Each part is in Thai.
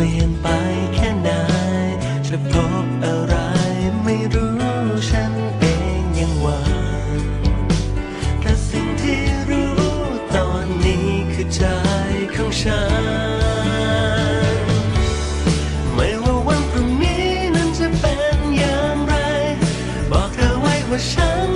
ลี่ยนไปแค่ไหน จะพบอะไรไม่รู้ฉันเองยังหวังแต่สิ่งที่รู้ตอนนี้คือใจของฉัน ไม่ว่าวันพรุ่งนี้นั้นจะเป็นอย่างไร บอกเธอไว้ว่าฉัน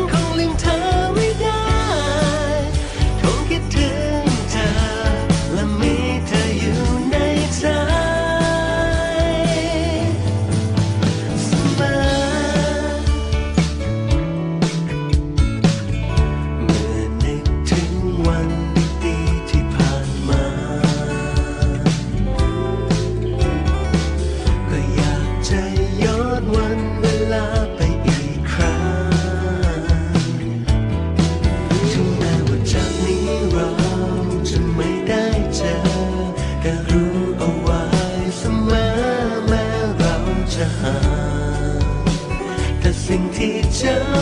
想。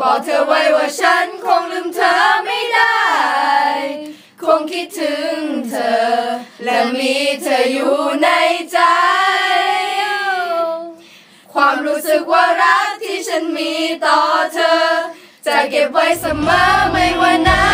บอกเธอไว้ว่าฉันคงลืมเธอไม่ได้ คงคิดถึงเธอ และมีเธออยู่ในใจ ความรู้สึกว่ารักที่ฉันมีต่อเธอ จะเก็บไว้เสมอไม่ว่านา